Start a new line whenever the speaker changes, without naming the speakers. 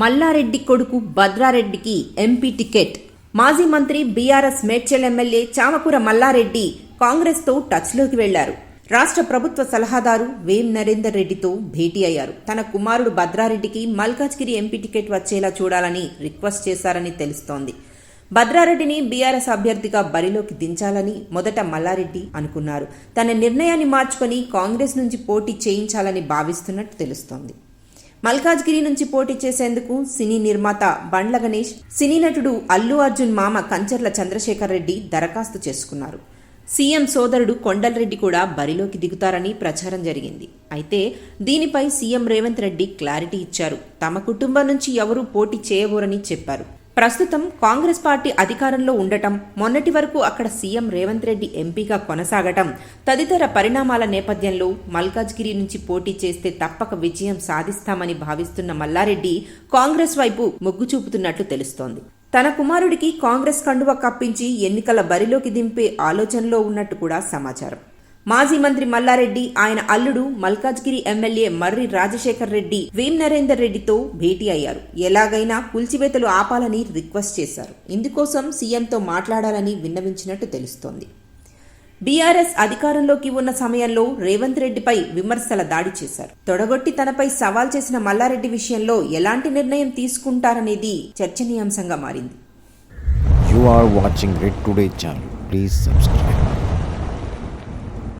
మల్లారెడ్డి కొడుకు భద్రారెడ్డికి MP ticket. మాజీ మంత్రి బీఆర్ఎస్ మేడ్చల్ ఎమ్మెల్యే చామకూర మల్లారెడ్డి కాంగ్రెస్తో టచ్లోకి వెళ్ళారు. రాష్ట్ర ప్రభుత్వ సలహాదారు వేం నరేందర్ రెడ్డితో భేటీ అయ్యారు. తన కుమారుడు భద్రారెడ్డికి మల్కాజ్గిరి ఎంపీ టికెట్ వచ్చేలా చూడాలని రిక్వెస్ట్ చేశారని తెలుస్తోంది. భద్రారెడ్డిని బీఆర్ఎస్ అభ్యర్థిగా బరిలోకి దించాలని మొదట మల్లారెడ్డి అనుకున్నారు. తన నిర్ణయాన్ని మార్చుకొని కాంగ్రెస్ నుంచి పోటీ చేయించాలని భావిస్తున్నట్టు తెలుస్తోంది. మల్కాజ్గిరి నుంచి పోటీ చేసేందుకు సినీ నిర్మాత బండ్ల గణేష్ సినీ నటుడు అల్లు అర్జున్ మామ కంచర్ల చంద్రశేఖర్ రెడ్డి దరఖాస్తు చేసుకున్నారు. సీఎం సోదరుడు కొండలరెడ్డి కూడా బరిలోకి దిగుతారని ప్రచారం జరిగింది. అయితే దీనిపై సీఎం రేవంత్ రెడ్డి క్లారిటీ ఇచ్చారు. తమ కుటుంబం నుంచి ఎవరూ పోటీ చేయబోరని చెప్పారు. ప్రస్తుతం కాంగ్రెస్ పార్టీ అధికారంలో ఉండటం మొన్నటి వరకు అక్కడ సీఎం రేవంత్ రెడ్డి ఎంపీగా కొనసాగటం తదితర పరిణామాల నేపథ్యంలో మల్కాజ్గిరి నుంచి పోటీ చేస్తే తప్పక విజయం సాధిస్తామని భావిస్తున్న మల్లారెడ్డి కాంగ్రెస్ వైపు మొగ్గు చూపుతున్నట్లు తెలుస్తోంది. తన కుమారుడికి కాంగ్రెస్ కండువ కప్పించి ఎన్నికల బరిలోకి దింపే ఆలోచనలో ఉన్నట్టు కూడా సమాచారం. మాజీ మంత్రి మల్లారెడ్డి ఆయన అల్లుడు మల్కాజ్గిరి ఎమ్మెల్యే మర్రి రాజశేఖర్ రెడ్డి వేం నరేందర్ రెడ్డితో భేటీ అయ్యారు. ఎలాగైనా కూల్చివేతలు ఆపాలని రిక్వెస్ట్ చేశారు. ఇందుకోసం సీఎంతో మాట్లాడాలని విన్నవించినట్టు తెలుస్తోంది. బీఆర్ఎస్ అధికారంలోకి ఉన్న సమయంలో రేవంత్ రెడ్డిపై విమర్శల దాడి చేశారు. తొడగొట్టి తనపై సవాల్ చేసిన మల్లారెడ్డి విషయంలో ఎలాంటి నిర్ణయం తీసుకుంటారనేది చర్చనీయాంశంగా మారింది.
You are watching Red Today channel. Please.